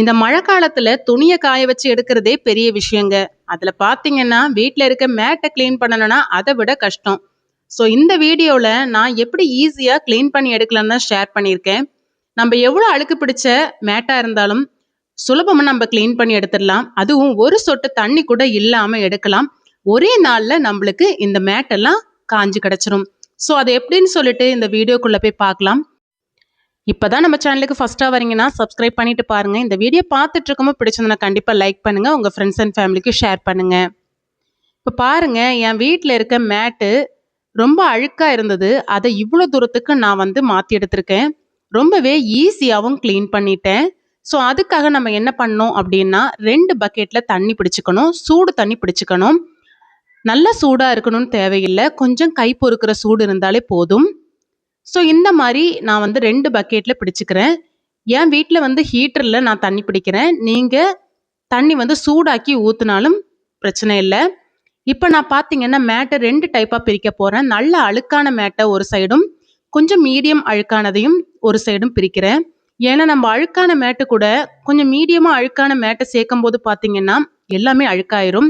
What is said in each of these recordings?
இந்த மழை காலத்துல துணியை காய வச்சு எடுக்கிறதே பெரிய விஷயங்க. அதுல பாத்தீங்கன்னா வீட்ல இருக்க மேட்டை க்ளீன் பண்ணணும்னா அதை விட கஷ்டம். ஸோ இந்த வீடியோவில் நான் எப்படி ஈஸியாக க்ளீன் பண்ணி எடுக்கலாம்னு தான் ஷேர் பண்ணியிருக்கேன். நம்ம எவ்வளோ அழுக்கு பிடிச்ச மேட்டாக இருந்தாலும் சுலபமாக நம்ம க்ளீன் பண்ணி எடுத்துடலாம். அதுவும் ஒரு சொட்டு தண்ணி கூட இல்லாமல் எடுக்கலாம். ஒரே நாளில் நம்மளுக்கு இந்த மேட்டெல்லாம் காஞ்சு கிடச்சிரும். ஸோ அது எப்படின்னு சொல்லிட்டு இந்த வீடியோக்குள்ளே போய் பார்க்கலாம். இப்போ தான் நம்ம சேனலுக்கு ஃபஸ்ட்டாக வரீங்கன்னா சப்ஸ்கிரைப் பண்ணிட்டு பாருங்கள் இந்த வீடியோ பார்த்துட்டு இருக்கமோ பிடிச்சதுன்னா கண்டிப்பாக லைக் பண்ணுங்கள் உங்கள் ஃப்ரெண்ட்ஸ் அண்ட் ஃபேமிலிக்கு ஷேர் பண்ணுங்கள் இப்போ பாருங்கள் என் வீட்டில் இருக்க மேட்டு ரொம்ப அழுக்காக இருந்தது. அதை இவ்வளோ தூரத்துக்கு நான் வந்து மாற்றி எடுத்திருக்கேன். ரொம்பவே ஈஸியாகவும் க்ளீன் பண்ணிட்டேன். ஸோ அதுக்காக நம்ம என்ன பண்ணோம் அப்படின்னா ரெண்டு பக்கெட்டில் தண்ணி பிடிச்சிக்கணும். சூடு தண்ணி பிடிச்சிக்கணும். நல்ல சூடாக இருக்கணும்னு தேவையில்லை. கொஞ்சம் கை பொறுக்கிற சூடு இருந்தாலே போதும். ஸோ இந்த மாதிரி நான் வந்து ரெண்டு பக்கெட்டில் பிடிச்சிக்கிறேன். என் வீட்டில் வந்து ஹீட்டரில் நான் தண்ணி பிடிக்கிறேன். நீங்கள் தண்ணி வந்து சூடாக்கி ஊற்றினாலும் பிரச்சனை இல்லை. இப்போ நான் பார்த்தீங்கன்னா மேட்டை ரெண்டு டைப்பாக பிரிக்க போகிறேன் நல்ல அழுக்கான மேட்டை ஒரு சைடும் கொஞ்சம் மீடியம் அழுக்கானதையும் ஒரு சைடும் பிரிக்கிறேன். ஏன்னா நம்ம அழுக்கான மேட்டு கூட கொஞ்சம் மீடியமாக அழுக்கான மேட்டை சேர்க்கும் போது பார்த்தீங்கன்னா எல்லாமே அழுக்காயிரும்.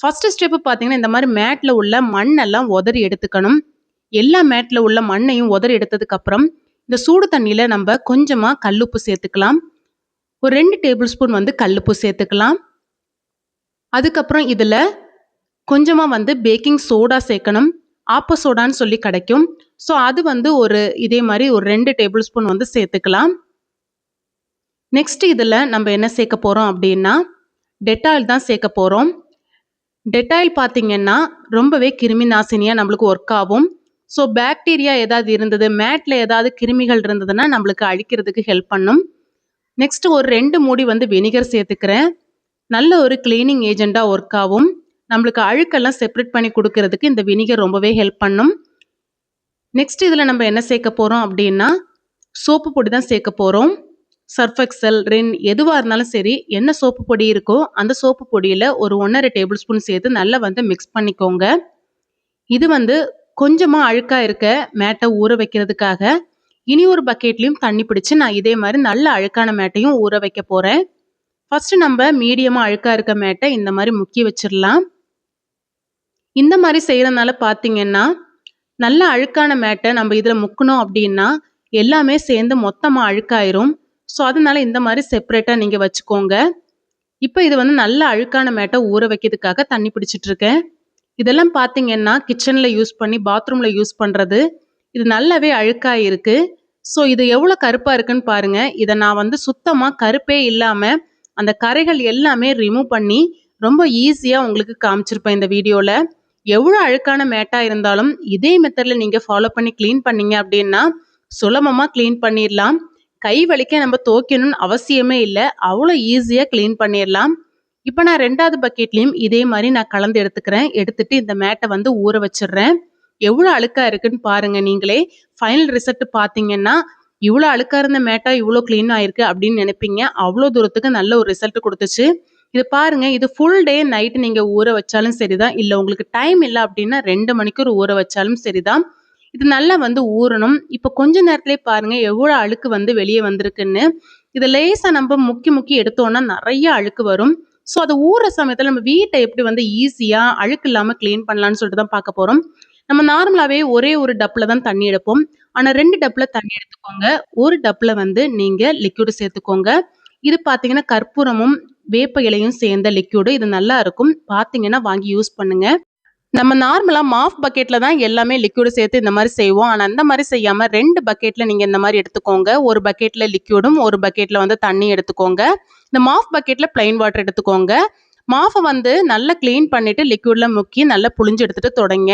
ஃபஸ்ட்டு ஸ்டெப்பு பார்த்தீங்கன்னா இந்த மாதிரி மேட்டில் உள்ள மண்ணெல்லாம் உதறி எடுத்துக்கணும். எல்லா மேட்டில் உள்ள மண்ணையும் உதறி எடுத்ததுக்கப்புறம் இந்த சூடு தண்ணியில் நம்ம கொஞ்சமாக கல்லுப்பு சேர்த்துக்கலாம். ஒரு ரெண்டு டேபிள் ஸ்பூன் வந்து கல்லுப்பு சேர்த்துக்கலாம். அதுக்கப்புறம் இதில் கொஞ்சமாக வந்து பேக்கிங் சோடா சேர்க்கணும். ஆப்ப சோடான்னு சொல்லி கிடைக்கும். ஸோ அது வந்து ஒரு இதே மாதிரி ஒரு ரெண்டு டேபிள் ஸ்பூன் வந்து சேர்த்துக்கலாம். நெக்ஸ்ட் இதில் நம்ம என்ன சேர்க்க போகிறோம் அப்படின்னா டெட்டாயில் தான் சேர்க்க போகிறோம் டெட்டாயில் பார்த்திங்கன்னா ரொம்பவே கிருமி நாசினியாக நம்மளுக்கு ஒர்க் ஆகும். ஸோ பேக்டீரியா ஏதாவது இருந்தது மேட்டில் ஏதாவது கிருமிகள் இருந்ததுன்னா நம்மளுக்கு அழிக்கிறதுக்கு ஹெல்ப் பண்ணும். நெக்ஸ்ட் ஒரு ரெண்டு மூடி வந்து வினிகர் சேர்த்துக்கிறேன். நல்ல ஒரு கிளீனிங் ஏஜெண்ட்டாக ஒர்க் ஆகும். நம்மளுக்கு அழுக்கெல்லாம் செப்பரேட் பண்ணி கொடுக்கறதுக்கு இந்த வினிகர் ரொம்பவே ஹெல்ப் பண்ணும். நெக்ஸ்ட் இதில் நம்ம என்ன சேர்க்க போகிறோம் அப்படின்னா சோப்பு பொடி தான் சேர்க்க போகிறோம் சர்ஃபெக்சல் ரின் எதுவாக இருந்தாலும் சரி என்ன சோப்பு பொடி இருக்கோ அந்த சோப்பு பொடியில் ஒரு ஒன்றரை டேபிள் ஸ்பூன் சேர்த்து நல்லா வந்து மிக்ஸ் பண்ணிக்கோங்க. இது வந்து கொஞ்சமாக அழுக்காக இருக்க மேட்டை ஊற வைக்கிறதுக்காக இனி ஒரு பக்கெட்லேயும் தண்ணி பிடிச்சி நான் இதே மாதிரி நல்ல அழுக்கான மேட்டையும் ஊற வைக்க போகிறேன் ஃபஸ்ட்டு நம்ம மீடியமாக அழுக்காக இருக்க மேட்டை இந்த மாதிரி முக்கி வச்சிடலாம். இந்த மாதிரி செய்கிறதுனால பார்த்தீங்கன்னா நல்ல அழுக்கான மேட்டை நம்ம இதில் முக்கணும் அப்படின்னா எல்லாமே சேர்ந்து மொத்தமாக அழுக்காயிரும். ஸோ அதனால இந்த மாதிரி செப்பரேட்டாக நீங்கள் வச்சுக்கோங்க. இப்போ இது வந்து நல்ல அழுக்கான மேட்டை ஊற வைக்கிறதுக்காக தண்ணி பிடிச்சிட்ருக்கேன் இதெல்லாம் பார்த்தீங்கன்னா கிச்சனில் யூஸ் பண்ணி பாத்ரூமில் யூஸ் பண்ணுறது இது நல்லாவே அழுக்காக இருக்குது ஸோ இது எவ்வளோ கருப்பாக இருக்குன்னு பாருங்கள் இதை நான் வந்து சுத்தமாக கருப்பே இல்லாமல் அந்த கரைகள் எல்லாமே ரிமூவ் பண்ணி ரொம்ப ஈஸியாக உங்களுக்கு காமிச்சிருப்பேன் இந்த வீடியோவில் எவ்வளோ அழுக்கான மேட்டாக இருந்தாலும் இதே மெத்தடில் நீங்கள் ஃபாலோ பண்ணி க்ளீன் பண்ணீங்க அப்படின்னா சுலபமாக க்ளீன் பண்ணிடலாம் கை வலிக்க நம்ம துவைக்கணும்னு அவசியமே இல்லை. அவ்வளோ ஈஸியாக க்ளீன் பண்ணிடலாம் இப்போ நான் ரெண்டாவது பக்கெட்லேயும் இதே மாதிரி நான் கலந்து எடுத்துக்கிறேன். எடுத்துட்டு இந்த மேட்டை வந்து ஊற வச்சிடுறேன். எவ்வளோ அழுக்காக இருக்குன்னு பாருங்கள் நீங்களே. ஃபைனல் ரிசல்ட் பார்த்தீங்கன்னா இவ்வளோ அழுக்காக இருந்த மேட்டா இவ்வளோ க்ளீன் ஆயிருக்கு அப்படின்னு நினைப்பீங்க. அவ்வளோ தூரத்துக்கு நல்ல ஒரு ரிசல்ட் கொடுத்துச்சு. இது பாருங்க இது ஃபுல் டே நைட்டு நீங்கள் ஊற வச்சாலும் சரிதான். இல்லை உங்களுக்கு டைம் இல்லை அப்படின்னா ரெண்டு மணிக்கூர் ஊற வச்சாலும் சரிதான். இது நல்லா வந்து ஊறணும். இப்போ கொஞ்ச நேரத்துலேயே பாருங்க எவ்வளோ அழுக்கு வந்து வெளியே வந்திருக்குன்னு. இதை லேசாக நம்ம முக்கி முக்கி எடுத்தோன்னா நிறைய அழுக்கு வரும். ஸோ அதை ஊற சமயத்தில் நம்ம வீட்டை எப்படி வந்து ஈஸியாக அழுக்கு இல்லாமல் க்ளீன் பண்ணலான்னு சொல்லிட்டு தான் பார்க்க போகிறோம் நம்ம நார்மலாகவே ஒரே ஒரு டப்பில் தான் தண்ணி எடுப்போம். ஆனால் ரெண்டு டப்பில் தண்ணி எடுத்துக்கோங்க. ஒரு டப்பில் வந்து நீங்கள் லிக்யூடு சேர்த்துக்கோங்க. இது பார்த்தீங்கன்னா கற்பூரமும் வேப்ப இலையும் சேர்ந்த லிக்யூடு இது நல்லா இருக்கும். பார்த்தீங்கன்னா வாங்கி யூஸ் பண்ணுங்க. நம்ம நார்மலாக மாஃப் பக்கெட்டில் தான் எல்லாமே லிக்யூடு சேர்த்து இந்த மாதிரி செய்வோம். ஆனால் அந்த மாதிரி செய்யாமல் ரெண்டு பக்கெட்டில் நீங்கள் இந்த மாதிரி எடுத்துக்கோங்க. ஒரு பக்கெட்டில் லிக்யூடும் ஒரு பக்கெட்டில் வந்து தண்ணி எடுத்துக்கோங்க. இந்த மாஃப் பக்கெட்டில் பிளைன் வாட்டர் எடுத்துக்கோங்க. மாஃபை வந்து நல்லா க்ளீன் பண்ணிவிட்டு லிக்யூடில் முக்கி நல்லா புளிஞ்சு எடுத்துகிட்டு தொடங்க.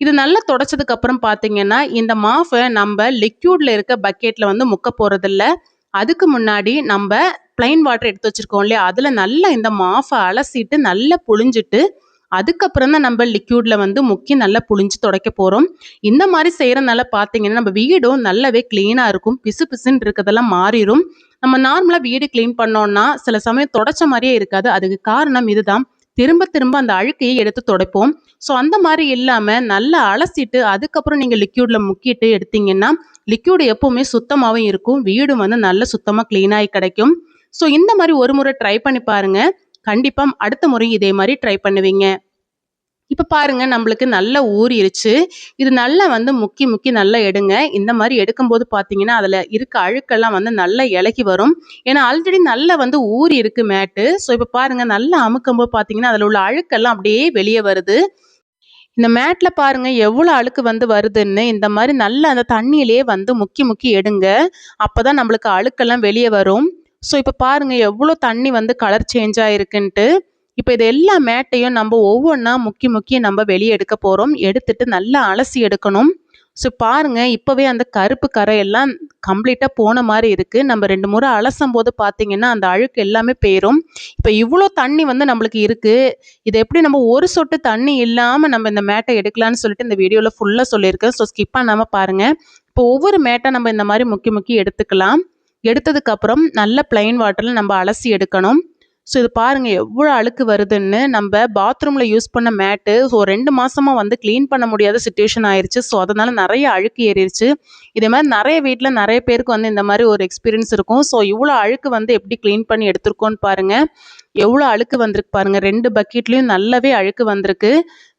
இது நல்லா தொடச்சதுக்கு அப்புறம் பார்த்தீங்கன்னா இந்த மாஃபை நம்ம லிக்யூடில் இருக்க பக்கெட்டில் வந்து முக்க போகிறதில்ல அதுக்கு முன்னாடி நம்ம பிளைன் வாட்டர் எடுத்து வச்சுருக்கோம் இல்லையா? அதில் நல்லா இந்த மாஃபை அலசிட்டு நல்லா புழிஞ்சிட்டு அதுக்கப்புறம் தான் நம்ம லிக்யூடில் வந்து முக்கி நல்லா புழிஞ்சு துடைக்க போகிறோம் இந்த மாதிரி செய்கிறனால பார்த்தீங்கன்னா நம்ம வீடும் நல்லாவே க்ளீனாக இருக்கும். பிசு பிசுன்னு இருக்கிறதெல்லாம் மாறிடும் நம்ம நார்மலாக வீடு க்ளீன் பண்ணோம்னா சில சமயம் தொடச்ச மாதிரியே இருக்காது. அதுக்கு காரணம் இதுதான். திரும்ப திரும்ப அந்த அழுக்கையை எடுத்து துடைப்போம். ஸோ அந்த மாதிரி இல்லாமல் நல்லா அலசிட்டு அதுக்கப்புறம் நீங்கள் லிக்யூடில் முக்கிட்டு எடுத்தீங்கன்னா லிக்யூடு எப்போவுமே சுத்தமாகவும் இருக்கும். வீடும் வந்து நல்ல சுத்தமாக க்ளீனாகி கிடைக்கும். ஸோ இந்த மாதிரி ஒரு முறை ட்ரை பண்ணி பாருங்கள் கண்டிப்பாக அடுத்த முறை இதே மாதிரி ட்ரை பண்ணுவீங்க. இப்போ பாருங்க நம்மளுக்கு நல்லா ஊறிடுச்சு இது நல்லா வந்து முக்கி முக்கி நல்லா எடுங்க. இந்த மாதிரி எடுக்கும்போது பார்த்தீங்கன்னா அதில் இருக்க அழுக்கெல்லாம் வந்து நல்லா இலகி வரும். ஏன்னா ஆல்ரெடி நல்லா வந்து ஊறி இருக்கு மேட்டு. ஸோ இப்போ பாருங்க நல்லா அமுக்கும்போது பார்த்தீங்கன்னா அதில் உள்ள அழுக்கெல்லாம் அப்படியே வெளியே வருது. இந்த மேட்டில் பாருங்கள் எவ்வளோ அழுக்கு வந்து வருதுன்னு. இந்த மாதிரி நல்லா அந்த தண்ணியிலே வந்து முக்கி முக்கி எடுங்க. அப்பதான் நம்மளுக்கு அழுக்கெல்லாம் வெளியே வரும். ஸோ இப்போ பாருங்கள் எவ்வளோ தண்ணி வந்து கலர் சேஞ்ச் ஆகிருக்குன்ட்டு இப்போ இது எல்லா மேட்டையும் நம்ம ஒவ்வொன்றா முக்கி முக்கி நம்ம வெளியே எடுக்க போகிறோம் எடுத்துட்டு நல்லா அலசி எடுக்கணும். ஸோ பாருங்கள் இப்போவே அந்த கருப்பு கரை எல்லாம் கம்ப்ளீட்டாக போன மாதிரி இருக்குது நம்ம ரெண்டு முறை அலசும் போது பார்த்தீங்கன்னா அந்த அழுக்கு எல்லாமே போயிடும் இப்போ இவ்வளோ தண்ணி வந்து நம்மளுக்கு இருக்குது இதை எப்படி நம்ம ஒரு சொட்டு தண்ணி இல்லாமல் நம்ம இந்த மேட்டை எடுக்கலாம்னு சொல்லிட்டு இந்த வீடியோவில் ஃபுல்லாக சொல்லியிருக்கேன். ஸோ ஸ்கிப் பண்ணாமல் பாருங்கள் இப்போ ஒவ்வொரு மேட்டை நம்ம இந்த மாதிரி முக்கி முக்கி எடுத்துக்கலாம். எடுத்ததுக்கப்புறம் நல்ல பிளைன் வாட்டரில் நம்ம அலசி எடுக்கணும். ஸோ இது பாருங்கள் எவ்வளோ அழுக்கு வருதுன்னு நம்ம பாத்ரூமில் யூஸ் பண்ண மேட்டு ஸோ ரெண்டு மாதமாக வந்து க்ளீன் பண்ண முடியாத சுச்சுவேஷன் ஆயிடுச்சு ஸோ அதனால் நிறைய அழுக்கு ஏறிடுச்சு இதே மாதிரி நிறைய வீட்டில் நிறைய பேருக்கு வந்து இந்த மாதிரி ஒரு எக்ஸ்பீரியன்ஸ் இருக்கும். ஸோ இவ்வளோ அழுக்கு வந்து எப்படி க்ளீன் பண்ணி எடுத்திருக்கோன்னு பாருங்கள் எவ்வளோ அழுக்கு வந்திருக்கு பாருங்கள் ரெண்டு பக்கெட்லேயும் நல்லாவே அழுக்கு வந்திருக்கு.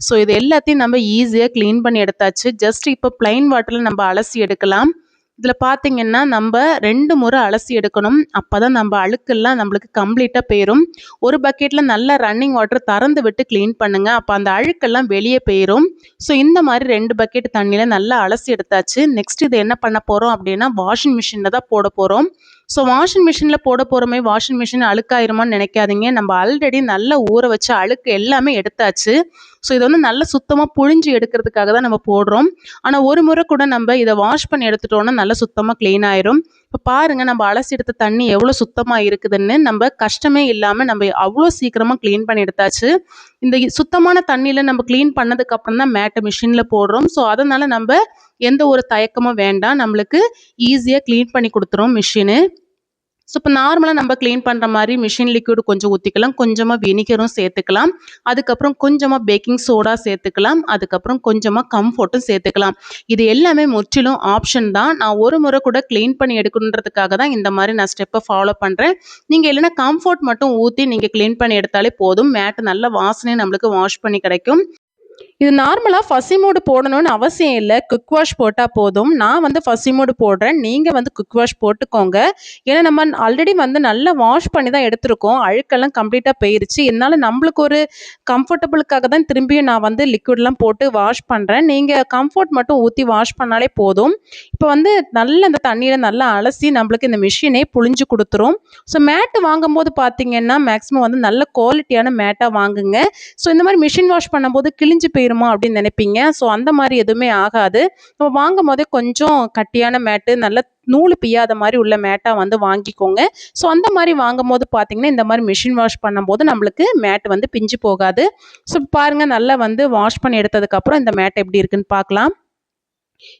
ஸோ இது எல்லாத்தையும் நம்ம ஈஸியாக க்ளீன் பண்ணி எடுத்தாச்சு. ஜஸ்ட் இப்போ ப்ளைன் வாட்டரில் நம்ம அலசி எடுக்கலாம். இதில் பார்த்தீங்கன்னா நம்ம ரெண்டு முறை அலசி எடுக்கணும். அப்போ தான் நம்ம அழுக்கெல்லாம் நம்மளுக்கு கம்ப்ளீட்டாக போயிடும் ஒரு பக்கெட்டில் நல்லா ரன்னிங் வாட்டர் திறந்து விட்டு க்ளீன் பண்ணுங்கள் அப்போ அந்த அழுக்கெல்லாம் வெளியே போயிடும் ஸோ இந்த மாதிரி ரெண்டு பக்கெட் தண்ணியில் நல்லா அலசி எடுத்தாச்சு. நெக்ஸ்ட் இது என்ன பண்ண போகிறோம் அப்படின்னா வாஷிங் மிஷினில் தான் போட போகிறோம் ஸோ வாஷிங் மிஷினில் போட போகிறோமே வாஷிங் மிஷின் அழுக்காயிருமான்னு நினைக்காதீங்க. நம்ம ஆல்ரெடி நல்லா ஊற வச்ச அழுக்கு எல்லாமே எடுத்தாச்சு. ஸோ இதை வந்து நல்லா சுத்தமாக புழிஞ்சு எடுக்கிறதுக்காக தான் நம்ம போடுறோம். ஆனால் ஒரு முறை கூட நம்ம இதை வாஷ் பண்ணி எடுத்துட்டோம்னா நல்லா சுத்தமாக க்ளீன் ஆயிரும். இப்போ பாருங்கள் நம்ம அலசி எடுத்த தண்ணி எவ்வளோ சுத்தமாக இருக்குதுன்னு நம்ம கஷ்டமே இல்லாமல் நம்ம அவ்வளோ சீக்கிரமாக க்ளீன் பண்ணி எடுத்தாச்சு. இந்த சுத்தமான தண்ணியில் நம்ம க்ளீன் பண்ணதுக்கப்புறம் தான் மேட்டை மிஷினில் போடுறோம். ஸோ அதனால் நம்ம எந்த ஒரு தயக்கமும் வேண்டாம். நம்மளுக்கு ஈஸியாக க்ளீன் பண்ணி கொடுத்துரும் மிஷினு ஸோ இப்போ நார்மலாக நம்ம க்ளீன் பண்ணுற மாதிரி மிஷின் லிக்யூடு கொஞ்சம் ஊற்றிக்கலாம் கொஞ்சமாக வினிகரும் சேர்த்துக்கலாம். அதுக்கப்புறம் கொஞ்சமாக பேக்கிங் சோடா சேர்த்துக்கலாம். அதுக்கப்புறம் கொஞ்சமாக கம்ஃபர்ட்டும் சேர்த்துக்கலாம். இது எல்லாமே முற்றிலும் ஆப்ஷன் தான். நான் ஒரு முறை கூட க்ளீன் பண்ணி எடுக்கணுன்றதுக்காக தான் இந்த மாதிரி நான் ஸ்டெப்பை ஃபாலோ பண்ணுறேன் நீங்கள் இல்லைன்னா கம்ஃபர்ட் மட்டும் ஊற்றி நீங்கள் க்ளீன் பண்ணி எடுத்தாலே போதும். மேட்டு நல்ல வாசனையும் நம்மளுக்கு வாஷ் பண்ணி கிடைக்கும். இது நார்மலாக ஃபசி மோடு போடணும்னு அவசியம் இல்லை. குக் வாஷ் போட்டால் போதும். நான் வந்து ஃபசி மோடு போடுறேன். நீங்கள் வந்து குக் வாஷ் போட்டுக்கோங்க. ஏன்னா நம்ம ஆல்ரெடி வந்து நல்லா வாஷ் பண்ணி தான் எடுத்திருக்கோம். அழுக்கெல்லாம் கம்ப்ளீட்டாக போயிருச்சு. இருந்தாலும் நம்மளுக்கு ஒரு கம்ஃபர்டபுளுக்காக தான் திரும்பியும் நான் வந்து லிக்விட்லாம் போட்டு வாஷ் பண்ணுறேன் நீங்கள் கம்ஃபர்ட் மட்டும் ஊற்றி வாஷ் பண்ணாலே போதும். இப்போ வந்து நல்ல அந்த தண்ணியில் நல்லா அலசி நம்மளுக்கு இந்த மிஷினே புழிஞ்சு கொடுத்துரும். ஸோ மேட்டு வாங்கும்போது பார்த்தீங்கன்னா மேக்ஸிமம் வந்து நல்ல குவாலிட்டியான மேட்டாக வாங்குங்க. ஸோ இந்த மாதிரி மிஷின் வாஷ் பண்ணும்போது கிழிஞ்சு போயிருமா அப்படின்னு நினைப்பீங்க. ஸோ அந்த மாதிரி எதுவுமே ஆகாது. நம்ம வாங்கும் போதே கொஞ்சம் கட்டியான மேட்டு நல்ல நூல் பியாத மாதிரி உள்ள மேட்டாக வந்து வாங்கிக்கோங்க. ஸோ அந்த மாதிரி வாங்கும் போது பார்த்தீங்கன்னா இந்த மாதிரி மிஷின் வாஷ் பண்ணும்போது நம்மளுக்கு மேட் வந்து பிஞ்சு போகாது. ஸோ பாருங்கள் நல்லா வந்து வாஷ் பண்ணி எடுத்ததுக்கப்புறம் இந்த மேட் எப்படி இருக்குன்னு பார்க்கலாம்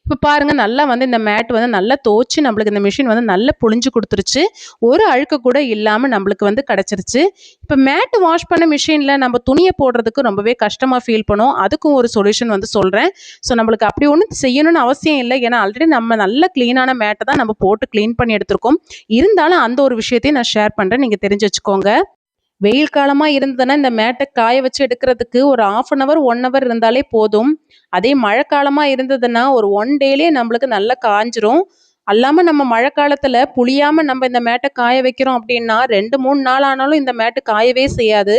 இப்போ பாருங்கள் நல்லா வந்து இந்த மேட் வந்து நல்லா தோச்சு நம்மளுக்கு இந்த மிஷின் வந்து நல்லா புழிஞ்சு கொடுத்துருச்சு. ஒரு அழுக்கு கூட இல்லாமல் நம்மளுக்கு வந்து கிடச்சிருச்சு. இப்போ மேட் வாஷ் பண்ண மிஷினில் நம்ம துணியை போடுறதுக்கு ரொம்பவே கஷ்டமாக ஃபீல் பண்ணும். அதுக்கும் ஒரு சொல்யூஷன் வந்து சொல்கிறேன் ஸோ நம்மளுக்கு அப்படி ஒன்றும் செய்யணும்னு அவசியம் இல்லை. ஏன்னா ஆல்ரெடி நம்ம நல்ல க்ளீனான மேட்டை தான் நம்ம போட்டு க்ளீன் பண்ணி எடுத்திருக்கோம். இருந்தாலும் அந்த ஒரு விஷயத்தையும் நான் ஷேர் பண்ணுறேன் நீங்கள் தெரிஞ்சு வச்சுக்கோங்க. வெயில் காலமாக இருந்ததுன்னா இந்த மேட்டை காய வச்சு எடுக்கிறதுக்கு ஒரு half an hour one hour இருந்தாலே போதும். அதே மழை காலமாக இருந்ததுன்னா ஒரு ஒன் டேலே நம்மளுக்கு நல்லா காஞ்சிரும். அல்லாமல் நம்ம மழை காலத்தில் புளியாமல் நம்ம இந்த மேட்டை காய வைக்கிறோம் அப்படின்னா ரெண்டு மூணு நாள் ஆனாலும் இந்த மேட்டு காயவே செய்யாது.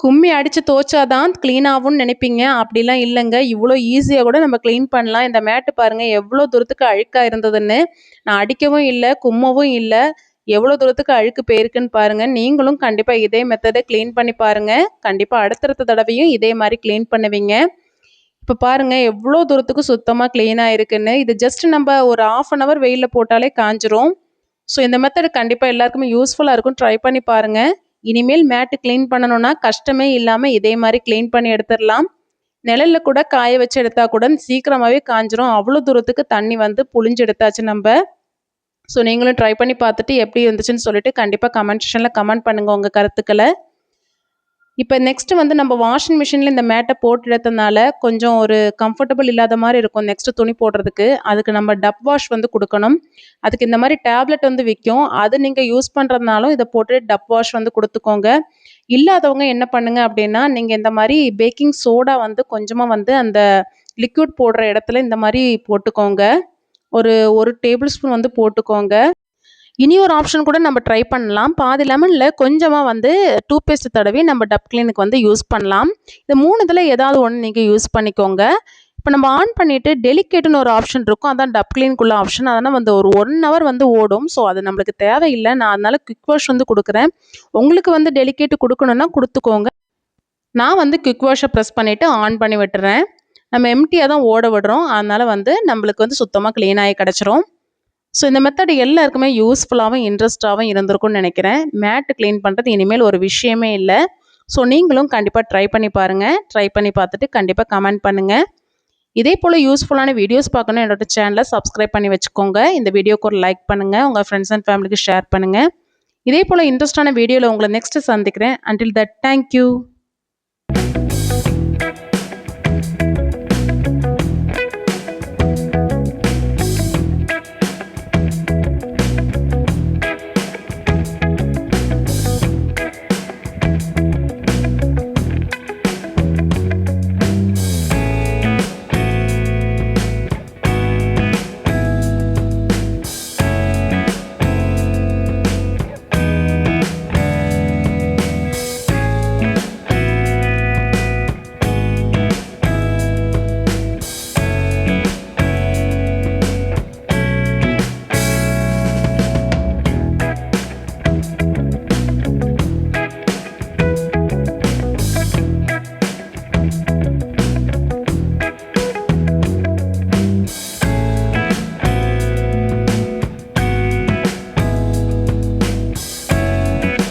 கும்மி அடித்து தோச்சாதான் க்ளீன் ஆகும்னு நினைப்பீங்க. அப்படிலாம் இல்லைங்க. இவ்வளோ ஈஸியாக கூட நம்ம க்ளீன் பண்ணலாம். இந்த மேட்டு பாருங்கள் எவ்வளோ தூரத்துக்கு அழுக்காக இருந்ததுன்னு. நான் அடிக்கவும் இல்லை கும்மவும் இல்லை. எவ்வளோ தூரத்துக்கு அழுக்கு போயிருக்குன்னு பாருங்கள் நீங்களும் கண்டிப்பாக இதே மெத்தடை க்ளீன் பண்ணி பாருங்கள் கண்டிப்பாக அடுத்தடுத்த தடவையும் இதே மாதிரி க்ளீன் பண்ணுவீங்க. இப்போ பாருங்கள் எவ்வளோ தூரத்துக்கு சுத்தமாக க்ளீனாக இருக்குன்னு இது ஜஸ்ட் நம்ம ஒரு ஆஃப் அன் ஹவர் வெயிலில் போட்டாலே காஞ்சிரும். ஸோ இந்த மெத்தட் கண்டிப்பாக எல்லாருக்குமே யூஸ்ஃபுல்லாக இருக்கும். ட்ரை பண்ணி பாருங்கள் இனிமேல் மேட்டு க்ளீன் பண்ணணும்னா கஷ்டமே இல்லாமல் இதே மாதிரி க்ளீன் பண்ணி எடுத்துடலாம். நிழலில் கூட காய வச்சு எடுத்தால் கூட சீக்கிரமாகவே காஞ்சிரும். அவ்வளோ தூரத்துக்கு தண்ணி வந்து புழிஞ்சு எடுத்தாச்சு நம்ம. ஸோ நீங்களும் ட்ரை பண்ணி பார்த்துட்டு எப்படி இருந்துச்சுன்னு சொல்லிட்டு கண்டிப்பாக கமெண்ட் செஷனில் கமெண்ட் பண்ணுங்கள் உங்கள் கருத்துக்களை. இப்போ நெக்ஸ்ட்டு வந்து நம்ம வாஷிங் மிஷினில் இந்த மேட்டை போட்டு எடுத்ததுனால கொஞ்சம் ஒரு கம்ஃபர்டபுள் இல்லாத மாதிரி இருக்கும் நெக்ஸ்ட் துணி போடுறதுக்கு. அதுக்கு நம்ம டப் வாஷ் வந்து கொடுக்கணும். அதுக்கு இந்த மாதிரி டேப்லெட் வந்து விற்கும் அது நீங்கள் யூஸ் பண்ணுறதுனாலும் இதை போட்டு டப் வாஷ் வந்து கொடுத்துக்கோங்க. இல்லாதவங்க என்ன பண்ணுங்க அப்படின்னா நீங்கள் இந்த மாதிரி பேக்கிங் சோடா வந்து கொஞ்சமாக வந்து அந்த லிக்யூட் போடுற இடத்துல இந்த மாதிரி போட்டுக்கோங்க. ஒரு ஒரு டேபிள் ஸ்பூன் வந்து போட்டுக்கோங்க. இனி ஒரு ஆப்ஷன் கூட நம்ம ட்ரை பண்ணலாம். பாதி லெமனில் கொஞ்சமாக வந்து டூத்பேஸ்ட் தடவி நம்ம டப் கிளீனுக்கு வந்து யூஸ் பண்ணலாம். இந்த மூணு இதில் ஏதாவது ஒன்று நீங்கள் யூஸ் பண்ணிக்கோங்க. இப்போ நம்ம ஆன் பண்ணிவிட்டு டெலிகேட்டுன்னு ஒரு ஆப்ஷன் இருக்கும். அதான் டப் கிளீனுக்குள்ள ஆப்ஷன் அதனால் வந்து ஒரு ஒன் ஹவர் வந்து ஓடும். ஸோ அது நம்மளுக்கு தேவையில்லை. நான் அதனால் குவிக் வாஷ் வந்து கொடுக்குறேன். உங்களுக்கு வந்து டெலிகேட்டு கொடுக்கணுன்னா கொடுத்துக்கோங்க. நான் வந்து குவிக் வாஷை ப்ரெஸ் பண்ணிவிட்டு ஆன் பண்ணி விட்டுறேன். நம்ம எம்டியாக தான் ஓட விடுறோம். அதனால் வந்து நம்மளுக்கு வந்து சுத்தமாக க்ளீனாகி கிடச்சிரும். ஸோ இந்த மெத்தட் எல்லாருக்குமே யூஸ்ஃபுல்லாகவும் இன்ட்ரெஸ்ட்டாகவும் இருந்திருக்கும்னு நினைக்கிறேன். மேட் க்ளீன் பண்ணுறது இனிமேல் ஒரு விஷயமே இல்லை. ஸோ நீங்களும் கண்டிப்பாக ட்ரை பண்ணி பாருங்கள் ட்ரை பண்ணி பார்த்துட்டு கண்டிப்பாக கமெண்ட் பண்ணுங்கள் இதே போல் யூஸ்ஃபுல்லான வீடியோஸ் பார்க்கணும். என்னோட சேனலை சப்ஸ்கிரைப் பண்ணி வச்சுக்கோங்க. இந்த வீடியோக்கு ஒரு லைக் பண்ணுங்கள் உங்கள் ஃப்ரெண்ட்ஸ் அண்ட் ஃபேமிலிக்கு ஷேர் பண்ணுங்கள் இதே போல் இன்ட்ரெஸ்டான வீடியோவில் உங்களை நெக்ஸ்ட்டு சந்திக்கிறேன். Until that thank you